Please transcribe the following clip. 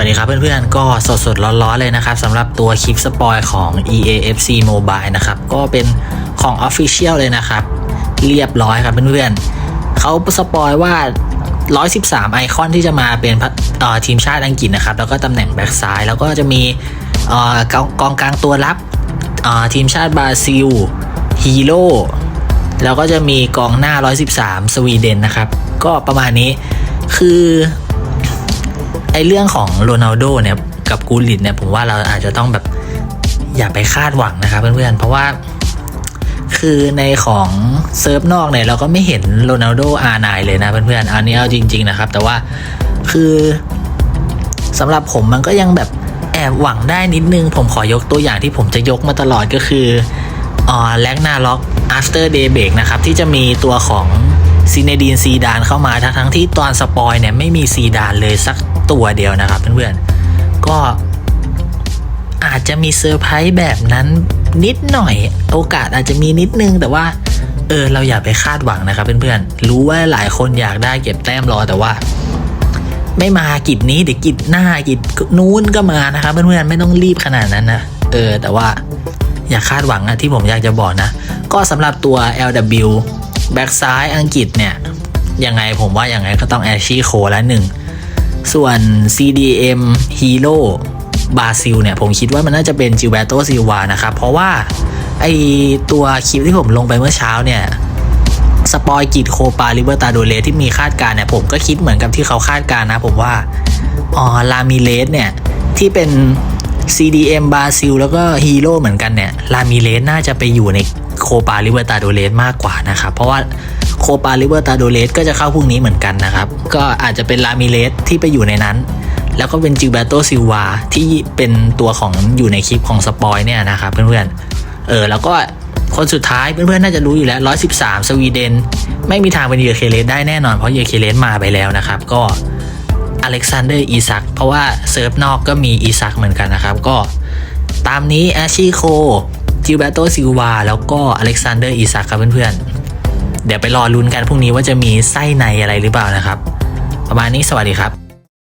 วัสดีครับเพื่อนๆ ก็สดๆร้อนๆเลยนะครับสำหรับตัวคลิปสปอยของ EAFC Mobile นะครับ ก็เป็นของ Official เลยนะครับ เรียบร้อยครับเพื่อนๆเขาสปอยว่า 113 ไอคอนที่จะมาเป็นทีมชาติอังกฤษนะครับ แล้วก็ตำแหน่งแบ็กซ้าย แล้วก็จะมีกองกองกลางตัวรับทีมชาติบราซิลฮีโร่แล้วก็จะมีกองหน้า 113 สวีเดนนะครับ ก็ประมาณนี้คือ ไอเรื่องของโรนัลโดเนี่ยกับกูลิตเนี่ยผมว่าเราอาจจะต้องแบบอย่าไปคาดหวังนะครับเพื่อนๆ เพราะว่าคือในของเซิร์ฟนอกเนี่ยเราก็ไม่เห็นโรนัลโดอาร์ไนเลยนะเพื่อนๆอันนี้เอาจริง ๆนะครับ แต่ว่าคือสำหรับผมมันก็ยังแบบแอบหวังได้นิดนึง ผมขอยกตัวอย่างที่ผมจะยกมาตลอดก็คืออ่าแลกนาล็อก after day break นะครับ ที่จะมีตัวของ ซีเนดีนซีดานเข้ามาทั้งทั้งที่ตอนสปอยเนี่ยไม่มีซีดานเลยสักตัวเดียวนะครับเพื่อนๆก็อาจจะมีเซอร์ไพรส์แบบนั้นนิดหน่อย โอกาสอาจจะมีนิดนึงแต่ว่า เออเราอย่าไปคาดหวังนะครับเพื่อนๆ รู้ว่าหลายคนอยากได้เก็บแต้มรอแต่ว่า ไม่มากิจนี้เดี๋ยวกิจหน้ากิจนู้นก็มานะครับเพื่อนๆไม่ต้องรีบขนาดนั้นนะเออแต่ว่าอย่าคาดหวังอะที่ผมอยากจะบอกนะ ก็สำหรับตัว LW แบ็กซ้ายอังกฤษเนี่ย ยังไงผมว่ายังไงก็ต้องแอชชี่โคละหนึ่ง ส่วน CDM Hero บราซิลเนี่ย ผมคิดว่ามันน่าจะเป็นจิ l เบโตซิลวานะครับ เพราะว่า ไอตัวคลิปที่ผมลงไปเมื่อเช้าเนี่ยสปอยกิจโคปาลิเบอร์ตาโดเลที่มีคาดการเนี่ยผมก็คิดเหมือนกับที่เขาคาดการนะ ผมว่าอ๋อลามิเลสเนี่ย ที่เป็น CDM บราซิลแล้วก็ฮีโร่เหมือนกันเนี่ยลามิเลสน่าจะไปอยู่ในโคปาลิเบอร์ตาโดเลสมากกว่านะครับ เพราะว่าโคปาลิเบอร์ตาโดเลสก็จะเข้าพรุ่งนี้เหมือนกันนะครับ ก็อาจจะเป็นลามิเลสที่ไปอยู่ในนั้น แล้วก็เป็นจิ l เบโตซิลวาที่เป็นตัวของอยู่ในคลิปของสปอยเนี่ยนะครับเพื่อนๆเออแล้วก็คนสุดท้ายเพื่อนๆน่าจะรู้อยู่แล้ว 113 สวีเดน ไม่มีทางเป็นเยอเคเลสได้แน่นอนเพราะเยอเคเลสมาไปแล้วนะครับ ก็ อเล็กซานเดอร์อีซักเพราะว่าเซิร์ฟนอกก็มีอีซักเหมือนกันนะครับ ก็ตามนี้แอชชีโคจิวเบโตซิลวาแล้วก็อเล็กซานเดอร์อีซักครับเพื่อนๆ เดี๋ยวไปรอลุ้นกันพรุ่งนี้ว่าจะมีไส้ในอะไรหรือเปล่านะครับ ประมาณนี้สวัสดีครับ